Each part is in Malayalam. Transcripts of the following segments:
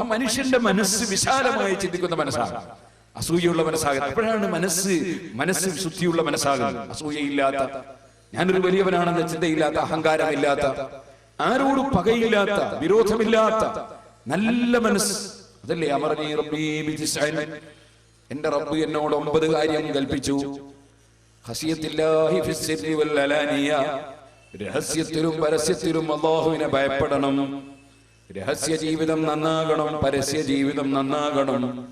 മനുഷ്യന്റെ മനസ്സ് വിശാലമായി ചിന്തിക്കുന്ന മനസ്സാണ്. അസൂയുള്ള മനസ്സാകുന്നത് അപ്പോഴാണ് മനസ്സ് മനസ്സ് ശുദ്ധിയുള്ള മനസ്സാകുന്നത്. അസൂയയില്ലാത്ത ഞാനൊരു വലിയവനാണെന്ന ചിന്തയില്ലാത്ത അഹങ്കാരമില്ലാത്ത ആരോടും പകയില്ലാത്ത വിരോധമില്ലാത്ത നല്ല മനസ്സ്. അതല്ലേ? ബിജിസ്അൻ. എന്റെ റബ്ബ് എന്നോട് ഒമ്പത് കാര്യം കൽപ്പിച്ചു. രഹസ്യത്തിലും പരസ്യത്തിലും അള്ളാഹുവിനെ ഭയപ്പെടണം. രഹസ്യ ജീവിതം നന്നാകണം. പരസ്യ ജീവിതം നന്നാകണം.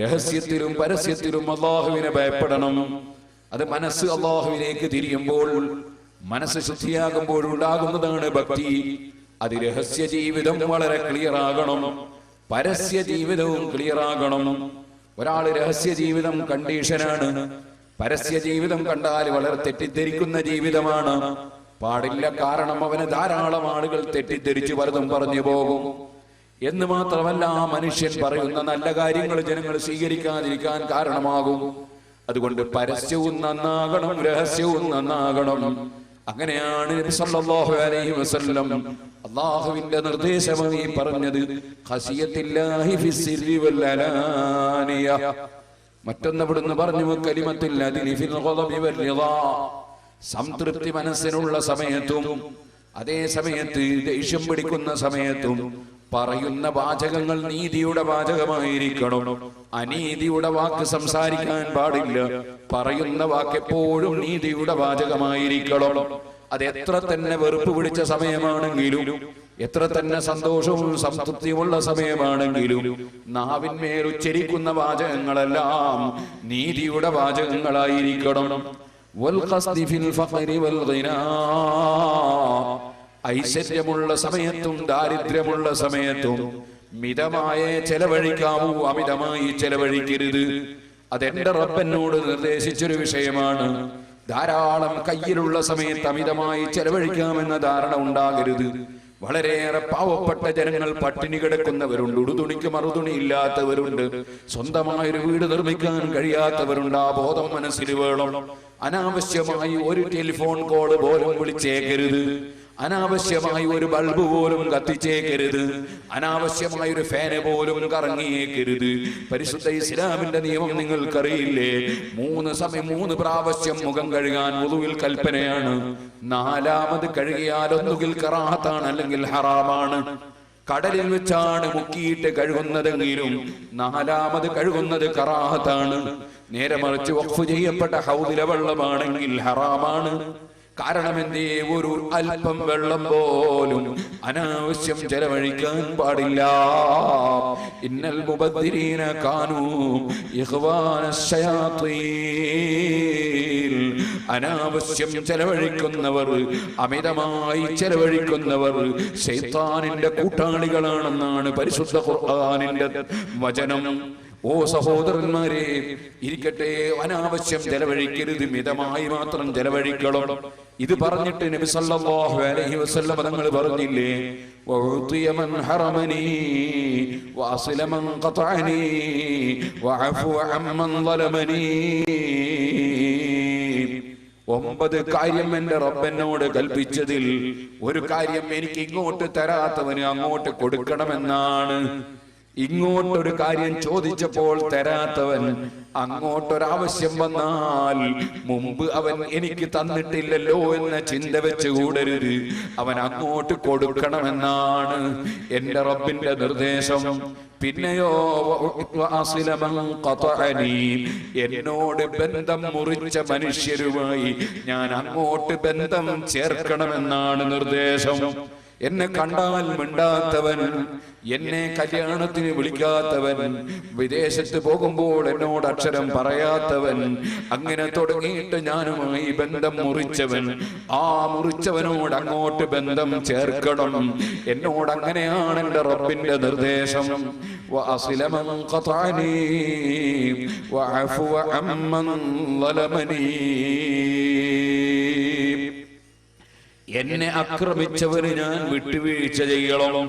രഹസ്യത്തിലും പരസ്യത്തിലും അള്ളാഹുവിനെ ഭയപ്പെടണം. അത് മനസ്സ് അള്ളാഹുവിലേക്ക് തിരിയുമ്പോൾ മനസ്സ് ശുദ്ധിയാകുമ്പോൾ ഉണ്ടാകുന്നതാണ് ഭക്തി. അത് രഹസ്യ ജീവിതം വളരെ ക്ലിയർ ആകണം പരസ്യ ജീവിതവും ക്ലിയർ ആകണം ഒരാൾ രഹസ്യ ജീവിതം കണ്ടീഷനാണ്. പരസ്യ ജീവിതം കണ്ടാൽ വളരെ തെറ്റിദ്ധരിക്കുന്ന ജീവിതമാണ്. പാടില്ല കാരണം അവന് ധാരാളം ആളുകൾ തെറ്റിദ്ധരിച്ചു പലതും പറഞ്ഞു പോകും. എന്ന് മാത്രമല്ല ആ മനുഷ്യൻ പറയുന്ന നല്ല കാര്യങ്ങൾ ജനങ്ങൾ സ്വീകരിക്കാതിരിക്കാൻ കാരണമാകും. അതുകൊണ്ട് പരസ്യവും നന്നാകണം രഹസ്യവും നന്നാകണം. അങ്ങനെയാണ് സല്ലല്ലാഹു അലൈഹി വസല്ലം അള്ളാഹുവിന്റെ നിർദ്ദേശമായി പറഞ്ഞത്. മറ്റൊന്നവിടുന്ന് പറഞ്ഞു അതിനി ഫിൽ ഗളബി സംതൃപ്തി മനസ്സിനുള്ള സമയത്തും അതേ സമയത്ത് ദേഷ്യം പിടിക്കുന്ന സമയത്തും പറയുന്ന വാചകങ്ങൾ നീതിയുടെ വാചകമായിരിക്കണം. അനീതിയുടെ വാക്ക് സംസാരിക്കാൻ പാടില്ല. പറയുന്ന വാക്ക് എപ്പോഴും നീതിയുടെ വാചകമായിരിക്കണം. അത് എത്ര തന്നെ വെറുപ്പ് പിടിച്ച സമയമാണെങ്കിലും എത്ര തന്നെ സന്തോഷവും സംതൃപ്തിയുമുള്ള സമയമാണെങ്കിലും നാവിന്മേൽ ഉച്ചരിക്കുന്ന വാചകങ്ങളെല്ലാം നീതിയുടെ വാചകങ്ങളായിരിക്കണം. والقصد في الفقر والغنى ഐശ്വര്യമുള്ള സമയത്തും ദാരിദ്ര്യമുള്ള സമയത്തും മിതമായ ചെലവഴിക്കാവൂ അമിതമായി ചെലവഴിക്കരുത് അതെന്റെ റബ്ബനോട് നിർദ്ദേശിച്ചൊരു വിഷയമാണ് ധാരാളം കയ്യിലുള്ള സമയത്ത് അമിതമായി ചെലവഴിക്കാമെന്ന ധാരണ ഉണ്ടാകരുത് വളരെയേറെ പാവപ്പെട്ട ജനങ്ങൾ പട്ടിണി കിടക്കുന്നവരുണ്ട് ഉടുതുണിക്ക് മറുതുണി ഇല്ലാത്തവരുണ്ട് സ്വന്തമായൊരു വീട് നിർമ്മിക്കാൻ കഴിയാത്തവരുണ്ട് ആ ബോധം മനസ്സിൽ വേണം അനാവശ്യമായി ഒരു ടെലിഫോൺ കോൾ പോലും വിളിച്ചേക്കരുത്. അനാവശ്യമായി ഒരു ബൾബ് പോലും കത്തിച്ചേക്കരുത്. അനാവശ്യമായി ഒരു ഫാന് പോലും കറങ്ങിയേക്കരുത്. പരിശുദ്ധ ഇസ്ലാമിന്റെ നിയമം നിങ്ങൾക്കറിയില്ലേ? മൂന്ന് സമയം മൂന്ന് പ്രാവശ്യം മുഖം കഴുകാൻ മുതുവിൽ കൽപ്പനയാണ്. നാലാമത് കഴുകിയാൽ ഒന്നുകിൽ കറാത്താണ് അല്ലെങ്കിൽ ഹറാമാണ്. കടലിൽ വെച്ചാണ് മുക്കിയിട്ട് കഴുകുന്നതെങ്കിലും നാലാമത് കഴുകുന്നത് കറാഹത്താണ് നേരെ മറിച്ച് വഖഫ് ചെയ്യപ്പെട്ട ഹൗദിലെ വെള്ളമാണെങ്കിൽ ഹറാമാണ്. കാരണം എന്തേ ഒരു അല്പം വെള്ളം പോലും അനാവശ്യം ചെലവഴിക്കാൻ പാടില്ല. ഇന്നൽ മുബദ്ദിരീന കാനൂ ഇഖ്വാന ശയാത്തീൻ അനാവശ്യം ചെലവഴിക്കുന്നവർ അമിതമായി ചെലവഴിക്കുന്നവർ ശൈത്താനിന്റെ കൂട്ടാളികളാണെന്നാണ് പരിശുദ്ധ ഖുർആനിന്റെ വചനം. ഓ സഹോദരന്മാരെ ഇരിക്കട്ടെ അനാവശ്യം ചെലവഴിക്കരുത് മിതമായി മാത്രം ചെലവഴിക്കണം ഇത് പറഞ്ഞിട്ട് നബി സല്ലല്ലാഹു അലൈഹി വസല്ലം തങ്ങൾ പറഞ്ഞില്ലേ وأعطي من حرمني وأصل من قطعني وعفو عمن ظلمني ഒമ്പത് കാര്യം എന്റെ റബ്ബനോട് കൽപ്പിച്ചതിൽ ഒരു കാര്യം എനിക്ക് ഇങ്ങോട്ട് തരാത്തവന് അങ്ങോട്ട് കൊടുക്കണമെന്നാണ് ഇങ്ങോട്ടൊരു കാര്യം ചോദിച്ചപ്പോൾ തരാത്തവൻ അങ്ങോട്ടൊരാവശ്യം വന്നാൽ മുമ്പ് അവൻ എനിക്ക് തന്നിട്ടില്ലല്ലോ എന്ന ചിന്ത വെച്ച് കൂടരുത് അവൻ അങ്ങോട്ട് കൊടുക്കണമെന്നാണ് എന്റെ റബ്ബിന്റെ നിർദ്ദേശം. പിന്നെയോ. എന്നോട് ബന്ധം മുറിച്ച മനുഷ്യരുമായി ഞാൻ അങ്ങോട്ട് ബന്ധം ചേർക്കണമെന്നാണ് നിർദ്ദേശം. എന്നെ കണ്ടാൽ മിണ്ടാത്തവൻ എന്നെ കല്യാണത്തിന് വിളിക്കാത്തവൻ വിദേശത്ത് പോകുമ്പോൾ എന്നോട് അക്ഷരം പറയാത്തവൻ അങ്ങനെ തുടങ്ങിയിട്ട് ഞാനുമായി ബന്ധം മുറിച്ചവൻ ആ മുറിച്ചവനോട് അങ്ങോട്ട് ബന്ധം ചേർക്കണം എന്നോട് അങ്ങനെയാണ് എന്റെ റബ്ബിന്റെ നിർദ്ദേശം وأصل من قطعني وعفو عمن ظلمني എന്നെ ആക്രമിച്ചവന് ഞാൻ വിട്ടുവീഴ്ച ചെയ്യണം.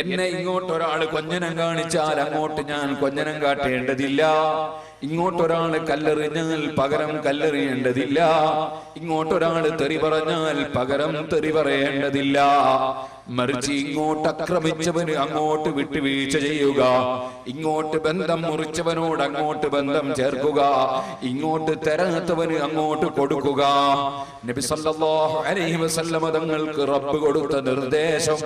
എന്നെ ഇങ്ങോട്ട് ഒരാൾ കൊഞ്ഞനം കാണിച്ചാൽ അങ്ങോട്ട് ഞാൻ കൊഞ്ഞനം കാട്ടേണ്ടതില്ല. ഇങ്ങോട്ടൊരാൾ കല്ലെറിഞ്ഞാൽ പകരം കല്ലെറിയേണ്ടതില്ല. ഇങ്ങോട്ടൊരാൾ തെറി പറഞ്ഞാൽ പകരം തെറി പറയേണ്ടതില്ല. മറിച്ച് ഇങ്ങോട്ട് ആക്രമിച്ചവന് അങ്ങോട്ട് വിട്ടുവീഴ്ച ചെയ്യുക. ഇങ്ങോട്ട് ബന്ധം മുറിച്ചവനോട് അങ്ങോട്ട് ബന്ധം ചേർക്കുക. ഇങ്ങോട്ട് തരാത്തവന് അങ്ങോട്ട് കൊടുക്കുക. നബി സല്ലല്ലാഹു അലൈഹി വസല്ലമ തങ്ങൾക്ക് റബ്ബ് കൊടുത്ത നിർദ്ദേശം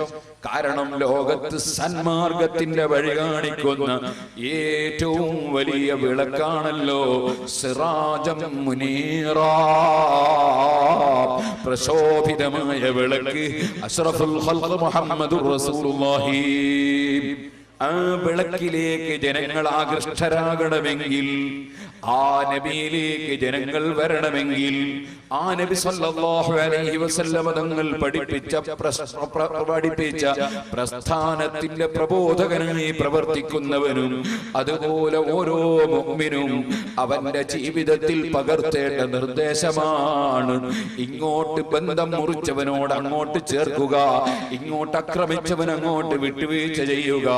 കാരണം ലോകത്ത് സന്മാർഗത്തിന്റെ വഴി കാണിക്കുന്ന ഏറ്റവും വലിയ വിളക്കാണല്ലോ സിറാജം മുനീറ. പ്രശോഭിതമായ വിളക്ക് അഷ്റഫുൽ മുഹമ്മദുർ റസൂലുള്ളാഹി. ആ വിളക്കിലേക്ക് ജനങ്ങൾ ആകൃഷ്ടരാകണമെങ്കിൽ ആ നബിയിലേക്ക് ജനങ്ങൾ വരണമെങ്കിൽ ആ നബി സല്ലല്ലാഹു അലൈഹി വസല്ലമ തങ്ങൾ പഠിപ്പിച്ച പഠിപ്പിച്ച പ്രസ്ഥാനത്തിന്റെ പ്രബോധകനായി പ്രവർത്തിക്കുന്നവനും അതുപോലെ ഓരോ മുഅ്മിനും അവന്റെ ജീവിതത്തിൽ പകർത്തേണ്ട നിർദ്ദേശമാണ്. ഇങ്ങോട്ട് ബന്ധം മുറിച്ചവനോട് അങ്ങോട്ട് ചേർക്കുക ഇങ്ങോട്ട് ആക്രമിച്ചവൻ അങ്ങോട്ട് വിട്ടുവീഴ്ച ചെയ്യുക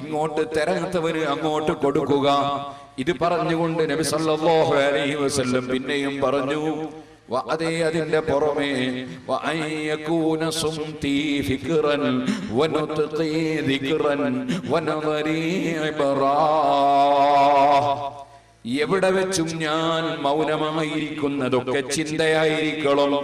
ഇങ്ങോട്ട് തെരഞ്ഞെടുത്തവന് അങ്ങോട്ട് കൊടുക്കുക. ഇത് പറഞ്ഞുകൊണ്ട് നബി സല്ലല്ലാഹു അലൈഹി വസല്ലം പിന്നെയും പറഞ്ഞു അതേ അതിന്റെ പുറമേ എവിടെ വെച്ചും ഞാൻ മൗനമായിരിക്കുന്നതൊക്കെ ചിന്തയായിരിക്കണം.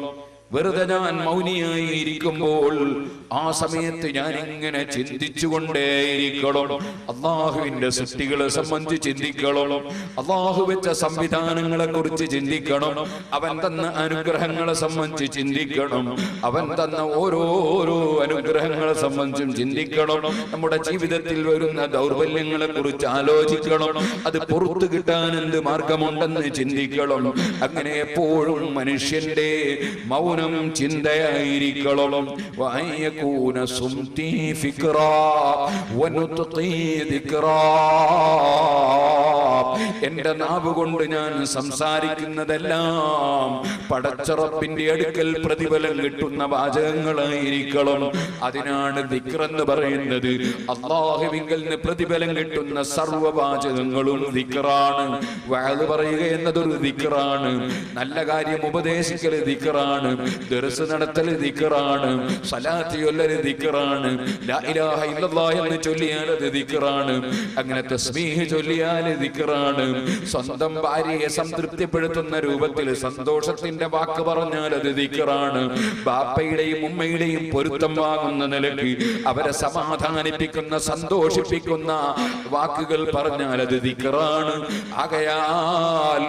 വെറുതെ ഞാൻ മൗനിയായി ഇരിക്കുമ്പോൾ ആ സമയത്ത് ഞാൻ ഇങ്ങനെ ചിന്തിച്ചുകൊണ്ടേയിരിക്കണം. അള്ളാഹുവിന്റെ സൃഷ്ടികളെ സംബന്ധിച്ച് ചിന്തിക്കണം. അള്ളാഹു വെച്ച സംവിധാനങ്ങളെ കുറിച്ച് ചിന്തിക്കണം. അവൻ തന്ന അനുഗ്രഹങ്ങളെ സംബന്ധിച്ച് ചിന്തിക്കണം. അവൻ തന്ന ഓരോരോ അനുഗ്രഹങ്ങളെ സംബന്ധിച്ചും ചിന്തിക്കണം. നമ്മുടെ ജീവിതത്തിൽ വരുന്ന ദൗർബല്യങ്ങളെ കുറിച്ച് ആലോചിക്കണം. അത് പുറത്തു കിട്ടാൻ എന്ത് മാർഗമുണ്ടെന്ന് ചിന്തിക്കണം. അങ്ങനെ എപ്പോഴും മനുഷ്യന്റെ മൗനം ചിന്തയായിരിക്കണം വയകൂന സുംതി ഫിക്റ ദിക്റാ. എന്റെ നാവ് കൊണ്ട് ഞാൻ സംസാരിക്കുന്നതെല്ലാം പടച്ചറപ്പിന്റെ അടുക്കൽ പ്രതിഫലം കിട്ടുന്ന വാചകങ്ങളായിരിക്കണം. അതിനാണ് ദിക്റെന്ന് പറയുന്നത്. അള്ളാഹുവിങ്കൽ പ്രതിഫലം കിട്ടുന്ന സർവവാചകങ്ങളും ദിക്റാണ്. വയത് പറയുക എന്നതൊരു ദിക്റാണ്. നല്ല കാര്യം ഉപദേശിക്കൽ ദിക്റാണ്. ദർസ് നടത്തൽ ദിക്കറാണ് സലാത്തി ചൊല്ലൽ ഇല്ലല്ലാഹ് എന്ന് ചൊല്ലിയാൽ അത് ദിക്റാണ് അങ്ങനെ തസ്മീഹ് ചൊല്ലിയാൽ ദിക്റാണ് സ്വന്തം ഭാര്യയെ സംതൃപ്തിപ്പെടുത്തുന്ന രൂപത്തിൽ സന്തോഷത്തിന്റെ വാക്ക് പറഞ്ഞാൽ അത് ദിക്കറാണ് ബാപ്പയുടെയും ഉമ്മയുടെയും പൊരുത്തം വാങ്ങുന്ന നിലയ്ക്ക് അവരെ സമാധാനിപ്പിക്കുന്ന സന്തോഷിപ്പിക്കുന്ന വാക്കുകൾ പറഞ്ഞാൽ അത് ദിക്കറാണ് ആകയാൽ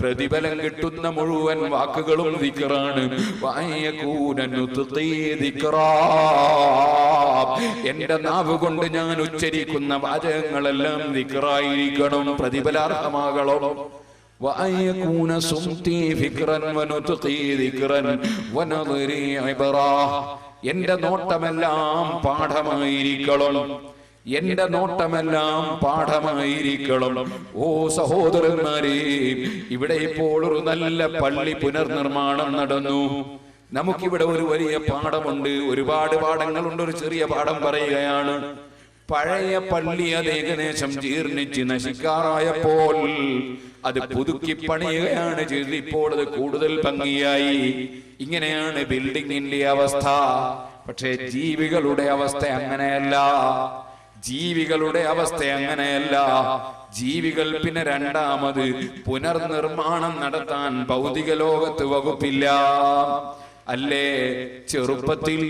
പ്രതിഫലം കിട്ടുന്ന മുഴുവൻ വാക്കുകളും ദിക്റാ. എന്റെ നാവ് കൊണ്ട് ഞാൻ ഉച്ചരിക്കുന്ന വാചകങ്ങളെല്ലാം ദിക്റായിരിക്കണം പ്രതിഫലാർഹമാകണം وأن يكون صمتي فكرا ونطقي ذكرا ونظري عبرا എന്റെ നോട്ടമെല്ലാം പാഠമായിരിക്കണം എന്റെ നോട്ടമെല്ലാം പാഠമായിരിക്കണം. ഓ സഹോദരന്മാരെ ഇവിടെ ഇപ്പോൾ ഒരു നല്ല പള്ളി പുനർനിർമ്മാണം നടന്നു. നമുക്കിവിടെ ഒരു വലിയ പാഠമുണ്ട്. ഒരുപാട് പാഠങ്ങളുണ്ട്. ഒരു ചെറിയ പാഠം പറയുകയാണ്. പഴയ പള്ളി അത് ഏകദേശം ജീർണിച്ച് നശിക്കാറായപ്പോൾ അത് പുതുക്കി പണിയുകയാണ് ചെയ്തത്. ഇപ്പോൾ അത് കൂടുതൽ ഭംഗിയായി. ഇങ്ങനെയാണ് ബിൽഡിങ്ങിന്റെ അവസ്ഥ. പക്ഷേ ജീവികളുടെ അവസ്ഥ അങ്ങനെയല്ല. ജീവികളുടെ അവസ്ഥ അങ്ങനെയല്ല. ജീവികൾ പിന്നെ രണ്ടാമത് പുനർനിർമ്മാണം നടത്താൻ ഭൗതിക ലോകത്ത് വകുപ്പില്ല. അല്ലേ? ചെറുപ്പത്തിൽ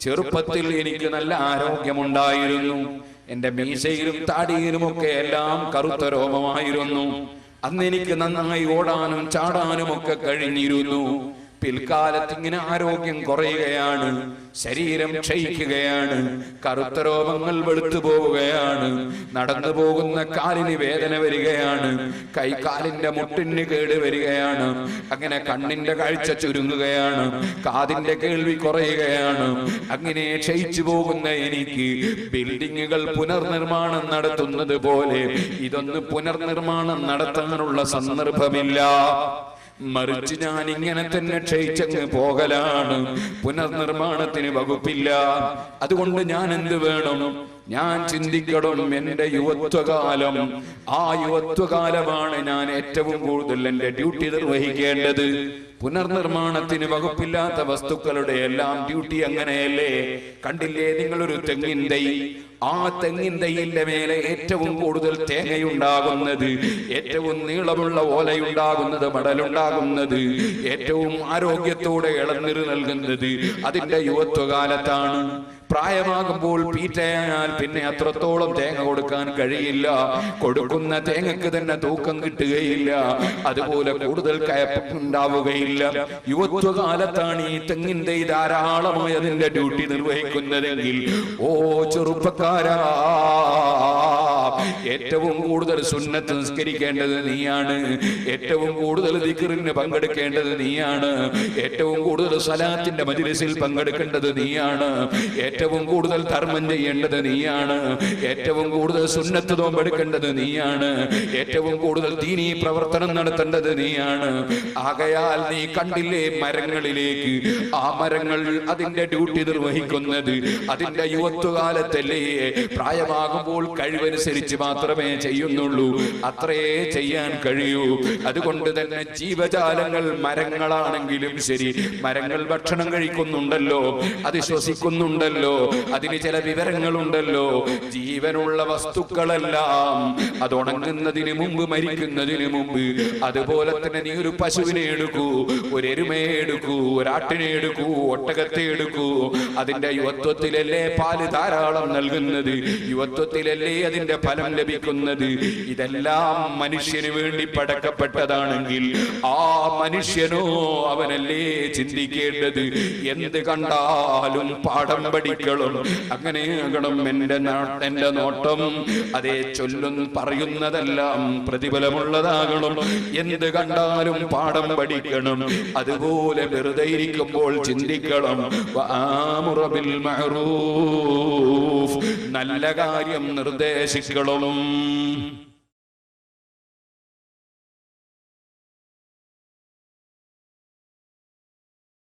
ചെറുപ്പത്തിൽ എനിക്ക് നല്ല ആരോഗ്യമുണ്ടായിരുന്നു. എന്റെ മീശയിലും താടിയിലുമൊക്കെ എല്ലാം കറുത്ത രോമമായിരുന്നു. അന്ന് എനിക്ക് നന്നായി ഓടാനും ചാടാനും ഒക്കെ കഴിഞ്ഞിരുന്നു. പിൽക്കാലത്ത് ഇങ്ങനെ ആരോഗ്യം കുറയുകയാണ് ശരീരം ക്ഷയിക്കുകയാണ് കറുത്ത രോഗങ്ങൾ വെളുത്തു പോവുകയാണ് നടന്നു പോകുന്ന കാലിന് വേദന വരികയാണ് കൈകാലിന്റെ മുട്ടിന് കേട് വരികയാണ് അങ്ങനെ കണ്ണിന്റെ കാഴ്ച ചുരുങ്ങുകയാണ് കാതിന്റെ കേൾവി കുറയുകയാണ് അങ്ങനെ ക്ഷയിച്ചു പോകുന്ന എനിക്ക് ബിൽഡിങ്ങുകൾ പുനർനിർമ്മാണം നടത്തുന്നത് പോലെ ഇതൊന്ന് പുനർനിർമ്മാണം നടത്താനുള്ള സന്ദർഭമില്ല. മറിച്ച് ഞാൻ ഇങ്ങനെ തന്നെ ക്ഷയിച്ചങ്ങ് പോകലാണ്. പുനർനിർമ്മാണത്തിന് വകുപ്പില്ല. അതുകൊണ്ട് ഞാൻ എന്ത് വേണം? ഞാൻ ചിന്തിക്കണം എന്റെ യുവത്വകാലം. ആ യുവത്വകാലമാണ് ഞാൻ ഏറ്റവും കൂടുതൽ എന്റെ ഡ്യൂട്ടി നിർവഹിക്കേണ്ടത്. പുനർനിർമ്മാണത്തിന് വകുപ്പില്ലാത്ത വസ്തുക്കളുടെ എല്ലാം ഡ്യൂട്ടി അങ്ങനെയല്ലേ? കണ്ടില്ലേ നിങ്ങളൊരു തെങ്ങിൻ തൈ? ആ തെങ്ങിന്റെ ഇല്ല മേലെ ഏറ്റവും കൂടുതൽ തേങ്ങയുണ്ടാകുന്നത് ഏറ്റവും നീളമുള്ള ഓലയുണ്ടാകുന്നത് മടലുണ്ടാകുന്നത് ഏറ്റവും ആരോഗ്യത്തോടെ ഇളനീര് നൽകുന്നത് അതിന്റെ യുവത്വകാലത്താണ്. പ്രായമാകുമ്പോൾ പീറ്റയായാൽ പിന്നെ അത്രത്തോളം തേങ്ങ കൊടുക്കാൻ കഴിയില്ല. കൊടുക്കുന്ന തേങ്ങക്ക് തന്നെ തൂക്കം കിട്ടുകയില്ല. അതുപോലെ കൂടുതൽ കയപ്പുണ്ടാവുകയില്ല യുവത്വകാലത്താണ് ഈ തെങ്ങിന്റെ ധാരാളമായി അതിന്റെ ഡ്യൂട്ടി നിർവഹിക്കുന്നതെങ്കിൽ ഓ ചെറുപ്പക്കാരാ ഏറ്റവും കൂടുതൽ സുന്നത്ത് നിസ്കരിക്കേണ്ടത് നീയാണ്. ഏറ്റവും കൂടുതൽ ദിക്റിന് പങ്കെടുക്കേണ്ടത് നീയാണ്. ഏറ്റവും കൂടുതൽ സലാത്തിന്റെ മജിലിസിൽ പങ്കെടുക്കേണ്ടത് നീയാണ്. ഏറ്റവും കൂടുതൽ ധർമ്മം ചെയ്യേണ്ടത് നീയാണ്. ഏറ്റവും കൂടുതൽ സുന്നത്ത് നോമ്പെടുക്കേണ്ടത് നീയാണ്. ഏറ്റവും കൂടുതൽ ദീനീ പ്രവർത്തനം നടത്തേണ്ടത് നീയാണ്. ആകയാൽ നീ കണ്ടില്ലേ മരങ്ങളിലേക്ക്? ആ മരങ്ങൾ അതിന്റെ ഡ്യൂട്ടി നിർവഹിക്കുന്നത് അതിന്റെ യുവത്വകാലത്തല്ലേ? പ്രായമാകുമ്പോൾ കഴിവനുസരിച്ച് മാത്രമേ ചെയ്യുന്നുള്ളൂ. അത്രയേ ചെയ്യാൻ കഴിയൂ. അതുകൊണ്ട് തന്നെ ജീവജാലങ്ങൾ മരങ്ങളാണെങ്കിലും ശരി. മരങ്ങൾ ഭക്ഷണം കഴിക്കുന്നുണ്ടല്ലോ. അത് ശ്വസിക്കുന്നുണ്ടല്ലോ. അതിന് ചില വിവരങ്ങളുണ്ടല്ലോ. ജീവനുള്ള വസ്തുക്കളെല്ലാം അത് ഉണങ്ങുന്നതിന് മുമ്പ് മരിക്കുന്നതിന് മുമ്പ് അതുപോലെ തന്നെ നീ ഒരു പശുവിനെ എടുക്കൂ ഒരു എരുമയെ എടുക്കൂ ഒരാട്ടിനെ എടുക്കൂ ഒട്ടകത്തെ എടുക്കൂ. അതിന്റെ യുവത്വത്തിലല്ലേ പാൽ ധാരാളം നൽകുന്നത്? യുവത്വത്തിലല്ലേ അതിന്റെ ഫലം ലഭിക്കുന്നത് ഇതെല്ലാം മനുഷ്യന് വേണ്ടി പടക്കപ്പെട്ടതാണെങ്കിൽ ആ മനുഷ്യനോ അവനല്ലേ ചിന്തിക്കേണ്ടത്? എന്ത് കണ്ടാലും പാഠം പഠിക്കണം. അങ്ങനെയാകണം എന്റെ എന്റെ നോട്ടം. അതേ ചൊല്ലും പറയുന്നതെല്ലാം പ്രതിഫലമുള്ളതാകണം. എന്ത് കണ്ടാലും പാഠം പഠിക്കണം. അതുപോലെ വെറുതെ ഇരിക്കുമ്പോൾ ചിന്തിക്കണം. നല്ല കാര്യം നിർദ്ദേശിക്കണം. ചെയ്തോളും